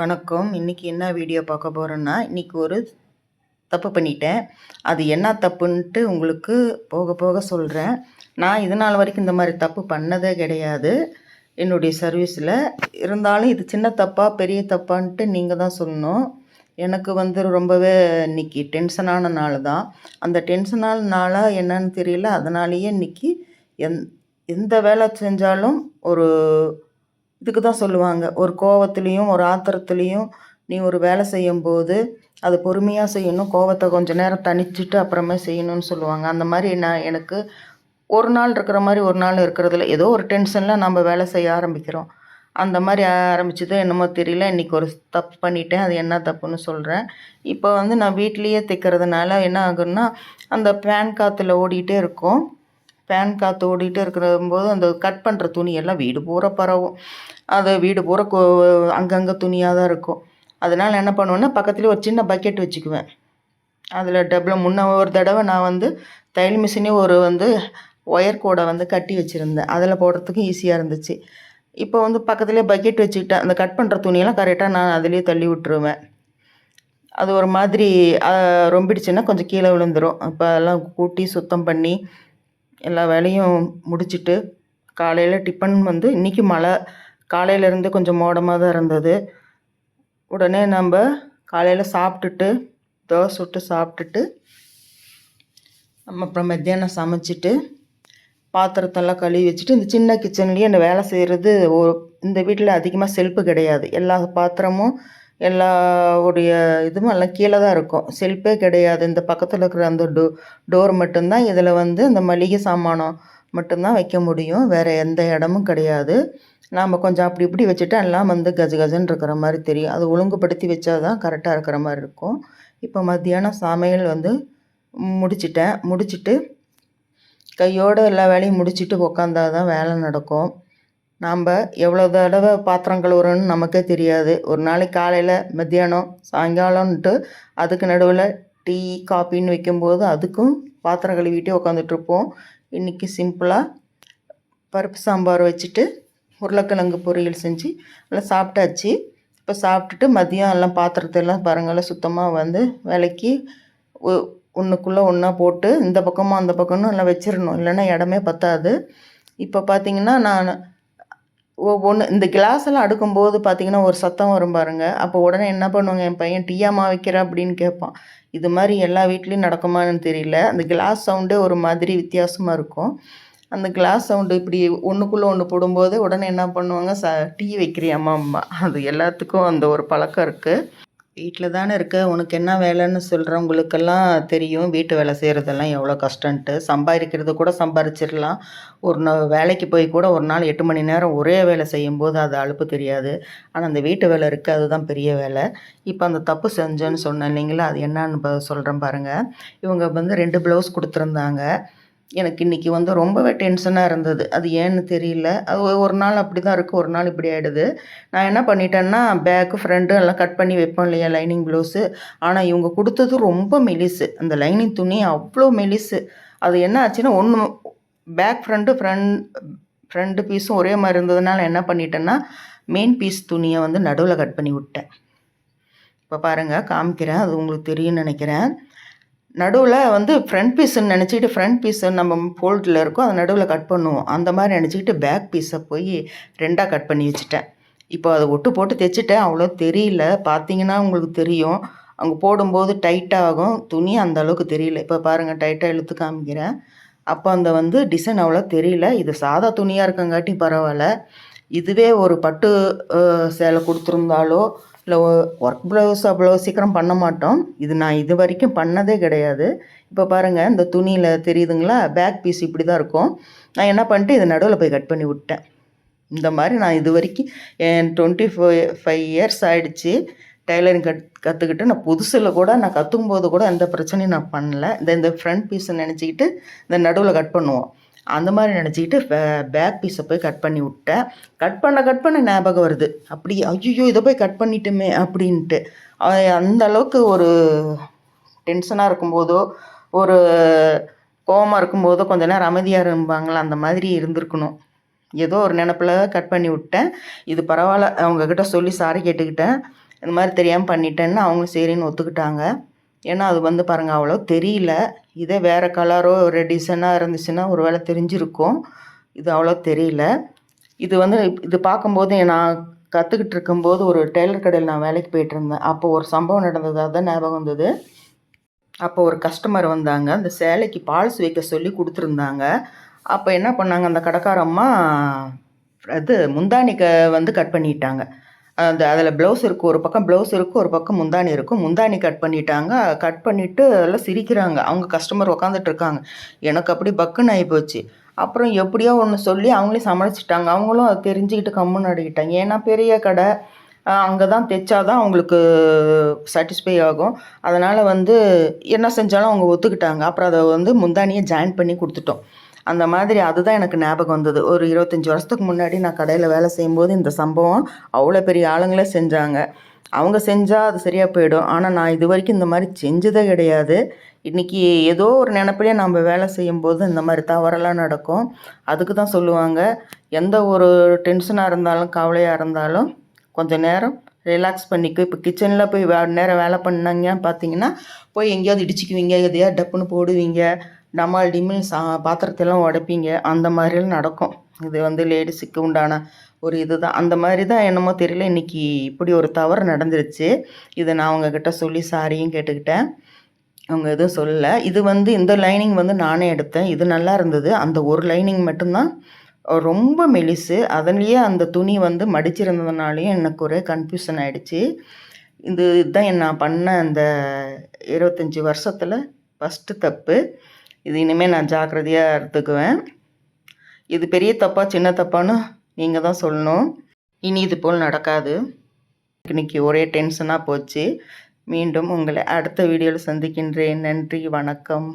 வணக்கம். இன்றைக்கி என்ன வீடியோ பார்க்க போகிறோன்னா இன்றைக்கி ஒரு தப்பு பண்ணிட்டேன். அது என்ன தப்புன்ட்டு உங்களுக்கு போக போக சொல்கிறேன் நான் இது நாள் வரைக்கும் இந்த மாதிரி தப்பு பண்ணதே கிடையாது. என்னுடைய சர்வீஸில் இருந்தாலும் இது சின்ன தப்பா பெரிய தப்பான்ட்டு நீங்கள் தான் சொல்லணும். எனக்கு வந்து ரொம்பவே இன்னைக்கு டென்ஷனான நாள் தான். அந்த டென்ஷனான நாளாக என்னன்னு தெரியல. அதனாலேயே இன்னைக்கு எந் எந்த வேலை செஞ்சாலும் ஒரு இதுக்கு தான் சொல்லுவாங்க. ஒரு கோவத்துலேயும் ஒரு ஆத்திரத்துலேயும் நீ ஒரு வேலை செய்யும்போது அது பொறுமையாக செய்யணும். கோவத்தை கொஞ்சம் நேரம் தணிச்சிட்டு அப்புறமே செய்யணும்னு சொல்லுவாங்க. அந்த மாதிரி நான் எனக்கு ஒரு நாள் இருக்கிற மாதிரி ஒரு நாள் இருக்கிறதில்ல ஏதோ ஒரு டென்ஷனில் நம்ம வேலை செய்ய ஆரம்பிக்கிறோம். அந்த மாதிரி ஆரம்பிச்சதோ என்னமோ தெரியல. இன்றைக்கி ஒரு தப்பு பண்ணிட்டேன். அது என்ன தப்புன்னு சொல்கிறேன் இப்போ வந்து நான் வீட்லேயே தைக்கிறதுனால என்ன ஆகுன்னா அந்த ஃபேன் காற்றுல ஓடிட்டே இருக்கும். ஃபேன் காற்று ஓடிட்டு இருக்கிறபோது அந்த கட் பண்ணுற துணியெல்லாம் வீடு பூரா பரவும். அது வீடு பூரா கோ அங்கங்கே துணியாக தான் இருக்கும். அதனால் என்ன பண்ணுவேன்னா பக்கத்துலேயே ஒரு சின்ன பக்கெட் வச்சுக்குவேன். அதில் டபுள் முன்ன ஒரு தடவை நான் வந்து தையல் மிஷினே ஒரு வந்து ஒயர் கூடை வந்து கட்டி வச்சுருந்தேன். அதில் போடுறதுக்கும் ஈஸியாக இருந்துச்சு. இப்போ வந்து பக்கத்துலேயே பக்கெட் வச்சுக்கிட்டேன். அந்த கட் பண்ணுற துணியெல்லாம் கரெக்டாக நான் அதிலேயே தள்ளி விட்டுருவேன். அது ஒரு மாதிரி ரொம்பிடுச்சுன்னா கொஞ்சம் கீழே விழுந்துடும் இப்போ அதெல்லாம் கூட்டி சுத்தம் பண்ணி எல்லா வேலையும் முடிச்சிட்டு காலையில் டிஃபன் வந்து இன்றைக்கி மழை. காலையிலேருந்து கொஞ்சம் மோடமாக தான் இருந்தது. உடனே நம்ம காலையில் சாப்பிட்டுட்டு தோசை சுட்டு சாப்பிட்டுட்டு நம்ம அப்புறம் மத்தியானம் சமைச்சிட்டு பாத்திரத்தெல்லாம் கழுவி வச்சுட்டு இந்த சின்ன கிச்சன்லேயே இந்த வேலை செய்கிறது இந்த வீட்டில் அதிகமாக செல்ப்பு கிடையாது. எல்லா பாத்திரமும் எல்லா உடைய இதுவும் எல்லாம் கீழே தான் இருக்கும். செல்ஃபே கிடையாது. இந்த பக்கத்தில் இருக்கிற அந்த டோ டோர் மட்டும்தான் இதில் வந்து இந்த மளிகை சாமானம் மட்டும்தான் வைக்க முடியும். வேறு எந்த இடமும் கிடையாது. நாம் கொஞ்சம் அப்படி இப்படி வச்சுட்டா எல்லாம் வந்து கஜ கஜன்னு இருக்கிற மாதிரி தெரியும். அது ஒழுங்குபடுத்தி வச்சா தான் கரெக்டாக இருக்கிற மாதிரி இருக்கும். இப்போ மத்தியானம் சமையல் வந்து முடிச்சிட்டேன். முடிச்சுட்டு கையோடு எல்லா வேலையும் முடிச்சுட்டு உக்காந்தா தான் வேலை நடக்கும். நாம் எவ்வளோ தடவை பாத்திரம் கழுவுறோன்னு நமக்கே தெரியாது. ஒரு நாளைக்கு காலையில் மத்தியானம் சாயங்காலம்ன்ட்டு அதுக்கு நடுவில் டீ காப்பின்னு வைக்கும்போது அதுக்கும் பாத்திரம் கழுவிட்டே உட்காந்துட்ருப்போம் இன்றைக்கி சிம்பிளாக பருப்பு சாம்பார் வச்சுட்டு உருளைக்கிழங்கு பொரியல் செஞ்சு எல்லாம் சாப்பிட்டாச்சு. இப்போ சாப்பிட்டுட்டு மதியம் எல்லாம் பாத்திரத்தை எல்லாம் சுத்தமாக வந்து விளக்கி ஒன்றுக்குள்ளே ஒன்றா போட்டு இந்த பக்கமும் அந்த பக்கமும் எல்லாம் வச்சிடணும் இல்லைன்னா இடமே பத்தாது. இப்போ பார்த்தீங்கன்னா நான் ஒவ்வொன்று இந்த கிளாஸ் எல்லாம் அடுக்கும்போது பார்த்தீங்கன்னா ஒரு சத்தம் வரும் பாருங்க. அப்போ உடனே என்ன பண்ணுவாங்க என் பையன் டீயாமா வைக்கிற அப்படின்னு கேட்பான் இது மாதிரி எல்லா வீட்லேயும் நடக்குமான்னு தெரியல. அந்த கிளாஸ் சவுண்டே ஒரு மாதிரி வித்தியாசமாக இருக்கும். அந்த கிளாஸ் சவுண்டு இப்படி ஒன்றுக்குள்ளே ஒன்று போடும்போது உடனே என்ன பண்ணுவாங்க ச டீ வைக்கிறியாம்மா அம்மா. அது எல்லாத்துக்கும் அந்த ஒரு பழக்கம் இருக்குது வீட்டில் தானே இருக்க. உனக்கு என்ன வேலைன்னு சொல்கிறவங்களுக்கெல்லாம் தெரியும். வீட்டு வேலை செய்கிறதெல்லாம் எவ்வளோ கஷ்டன்ட்டு சம்பாதிக்கிறது கூட சம்பாரிச்சிடலாம் ஒரு நா வேலைக்கு போய் கூட ஒரு நாள் எட்டு மணி நேரம் ஒரே வேலை செய்யும்போது அது அலுப்பு தெரியாது. ஆனால் அந்த வீட்டு வேலை இருக்குது அதுதான் பெரிய வேலை. இப்போ அந்த தப்பு செஞ்சேன்னு சொன்னேன் இல்லைங்களா? அது என்னன்னு சொல்கிறேன் பாருங்கள் இவங்க வந்து ரெண்டு ப்ளவுஸ் கொடுத்துருந்தாங்க. எனக்கு இன்றைக்கி வந்து ரொம்பவே டென்ஷனாக இருந்தது. அது ஏன்னு தெரியல. அது ஒரு நாள் அப்படி தான் இருக்குது ஒரு நாள் இப்படி ஆகிடுது நான் என்ன பண்ணிட்டேன்னா பேக்கு ஃப்ரண்ட்டு எல்லாம் கட் பண்ணி வைப்போம் இல்லையா? லைனிங் ப்ளவுஸு ஆனால் இவங்க கொடுத்தது ரொம்ப மெலிசு. அந்த லைனிங் துணி அவ்வளோ மெலிசு. அது என்ன ஆச்சுன்னா ஒன்று பேக் ஃப்ரண்ட்டு ஃப்ரண்ட் ஃப்ரண்ட்டு பீஸும் ஒரே மாதிரி இருந்ததுனால என்ன பண்ணிட்டேன்னா மெயின் பீஸ் துணியை வந்து நடுவில் கட் பண்ணி விட்டேன். இப்போ பாருங்கள் காமிக்கிறேன். அது உங்களுக்கு தெரியும்னு நினைக்கிறேன். நடுவில் வந்து ஃப்ரண்ட் பீஸுன்னு நினச்சிக்கிட்டு ஃப்ரண்ட் பீஸு நம்ம ஃபோல்டில் இருக்கோ அதை நடுவில் கட் பண்ணுவோம். அந்த மாதிரி நினச்சிக்கிட்டு பேக் பீஸை போய் ரெண்டாக கட் பண்ணி வச்சுட்டேன். இப்போ அதை ஒட்டு போட்டு தைச்சிட்டேன். அவ்வளோ தெரியல. பார்த்தீங்கன்னா உங்களுக்கு தெரியும். அங்கே போடும்போது டைட்டாகும் துணி அந்த அளவுக்கு தெரியல. இப்போ பாருங்கள் டைட்டாக இழுத்து காமிக்கிறேன். அப்போ அந்த வந்து டிசைன் அவ்வளோ தெரியல. இது சாதா துணியாக இருக்கங்காட்டி பரவாயில்ல. இதுவே ஒரு பட்டு சேலை கொடுத்துருந்தாலோ இல்லை ஒர்க் ப்ளவுஸ் அவ்வளோ சீக்கிரம் பண்ண மாட்டோம். இது நான் இது வரைக்கும் பண்ணதே கிடையாது. இப்போ பாருங்கள் இந்த துணியில் தெரியுதுங்களா? பேக் பீஸ் இப்படி தான் இருக்கும். நான் என்ன பண்ணிட்டு இதை நடுவில் போய் கட் பண்ணி விட்டேன். இந்த மாதிரி நான் இது வரைக்கும் என் டுவெண்ட்டி ஃபைவ் ஃபைவ் இயர்ஸ் ஆகிடுச்சு டைலரிங் கட் கற்றுக்கிட்டு நான் புதுசில் கூட நான் கற்றுக்கும்போது கூட எந்த பிரச்சனையும் நான் பண்ணல. இந்த இந்த ஃப்ரண்ட் பீஸை நினச்சிக்கிட்டு இந்த நடுவில் கட் பண்ணுவோம். அந்த மாதிரி நினச்சிக்கிட்டு பேக் பீஸை போய் கட் பண்ணி விட்டேன். கட் பண்ண கட் பண்ண ஞாபகம் வருது. அப்படி ஐயோ இதை போய் கட் பண்ணிட்டோமே அப்படின்ட்டு. அந்த அளவுக்கு ஒரு டென்ஷனாக இருக்கும்போதோ ஒரு கோவமாக இருக்கும்போதோ கொஞ்ச நேரம் அமைதியாக இருப்பாங்களா? அந்த மாதிரி இருந்திருக்கணும். ஏதோ ஒரு நினப்பில் கட் பண்ணி விட்டேன். இது பரவாயில்ல. அவங்கக்கிட்ட சொல்லி சாரி கேட்டுக்கிட்டேன். இந்த மாதிரி தெரியாமல் பண்ணிட்டேன்னு அவங்களும் சரின்னு ஒத்துக்கிட்டாங்க. ஏன்னா அது வந்து பாருங்கள் அவ்வளோ தெரியல. இதே வேறு கலரோ ஒரு டிசைனாக இருந்துச்சுன்னா ஒரு வேளை தெரிஞ்சிருக்கும். இது அவ்வளோ தெரியல. இது வந்து இது பார்க்கும்போது நான் கற்றுக்கிட்டு இருக்கும்போது ஒரு டெய்லர் கடையில் நான் வேலைக்கு போயிட்டுருந்தேன் அப்போ ஒரு சம்பவம் நடந்தது. அதுதான் ஞாபகம் வந்தது. அப்போ ஒரு கஸ்டமர் வந்தாங்க. அந்த சேலைக்கு பால்ஸ் வைக்க சொல்லி கொடுத்துருந்தாங்க. அப்போ என்ன பண்ணாங்க அந்த கடைக்காரம்மா அது முந்தானிக்க வந்து கட் பண்ணிட்டாங்க. அந்த அதில் ப்ளவுஸ் இருக்குது ஒரு பக்கம் ப்ளவுஸ் இருக்குது ஒரு பக்கம் முந்தானி இருக்கும் முந்தானி கட் பண்ணிட்டாங்க. கட் பண்ணிவிட்டு அதெல்லாம் சிரிக்கிறாங்க. அவங்க கஸ்டமர் உக்காந்துட்ருக்காங்க எனக்கு அப்படி பக்குன்னு ஆகி போச்சு. அப்புறம் எப்படியோ ஒன்று சொல்லி அவங்களே சமாளிச்சிட்டாங்க. அவங்களும் அதை தெரிஞ்சுக்கிட்டு கம்முன்னு அடிக்கிட்டாங்க ஏன்னா பெரிய கடை அங்கே தான் தைச்சாதான் அவங்களுக்கு சாட்டிஸ்ஃபை ஆகும். அதனால் வந்து என்ன செஞ்சாலும் அவங்க ஒத்துக்கிட்டாங்க. அப்புறம் அதை வந்து முந்தானியை ஜாயின் பண்ணி கொடுத்துட்டோம். அந்த மாதிரி அதுதான் எனக்கு ஞாபகம் வந்தது. ஒரு இருபத்தஞ்சி வருஷத்துக்கு முன்னாடி நான் கடையில் வேலை செய்யும்போது இந்த சம்பவம் அவ்வளோ பெரிய ஆளுங்களே செஞ்சாங்க. அவங்க செஞ்சால் அது சரியாக போயிடும். ஆனால் நான் இது வரைக்கும் இந்த மாதிரி செஞ்சதே கிடையாது. இன்றைக்கி ஏதோ ஒரு நினப்பிலே நம்ம வேலை செய்யும்போது இந்த மாதிரி தவறெல்லாம் நடக்கும். அதுக்கு தான் சொல்லுவாங்க. எந்த ஒரு டென்ஷனாக இருந்தாலும் கவலையாக இருந்தாலும் கொஞ்சம் நேரம் ரிலாக்ஸ் பண்ணிக்கோ. இப்போ கிச்சனில் போய் வே நேரம் வேலை பண்ணாங்கன்னு பார்த்தீங்கன்னா போய் எங்கேயாவது இடிச்சிக்குவீங்க எதையா டப்புன்னு போடுவீங்க. டமால் டிமில் சா பாத்திரத்தெல்லாம் உடைப்பீங்க. அந்த மாதிரிலாம் நடக்கும். இது வந்து லேடிஸுக்கு உண்டான ஒரு இது தான் அந்த மாதிரி தான் என்னமோ தெரியல. இன்றைக்கி இப்படி ஒரு தவறு நடந்துருச்சு. இதை நான் அவங்கக்கிட்ட சொல்லி சாரியும் கேட்டுக்கிட்டேன். அவங்க எதுவும் சொல்லலை. இது வந்து இந்த லைனிங் வந்து நானே எடுத்தேன். இது நல்லா இருந்தது. அந்த ஒரு லைனிங் மட்டும்தான். ரொம்ப மெலிசு. அதுலேயே அந்த துணி வந்து மடிச்சிருந்ததுனாலையும் எனக்கு ஒரே கன்ஃபியூஷன் ஆகிடுச்சு இது இதுதான் நான் பண்ண அந்த இருபத்தஞ்சி வருஷத்தில் ஃபஸ்ட்டு தப்பு. இது இனிமேல் நான் ஜாக்கிரதையாக எடுத்துக்குவேன். இது பெரிய தப்பா சின்ன தப்பான்னு நீங்கள் தான் சொல்லணும். இனி இது போல் நடக்காது. இன்னைக்கு ஒரே டென்ஷனாக போச்சு. மீண்டும் உங்களை அடுத்த வீடியோவில் சந்திக்கின்றேன். நன்றி வணக்கம்.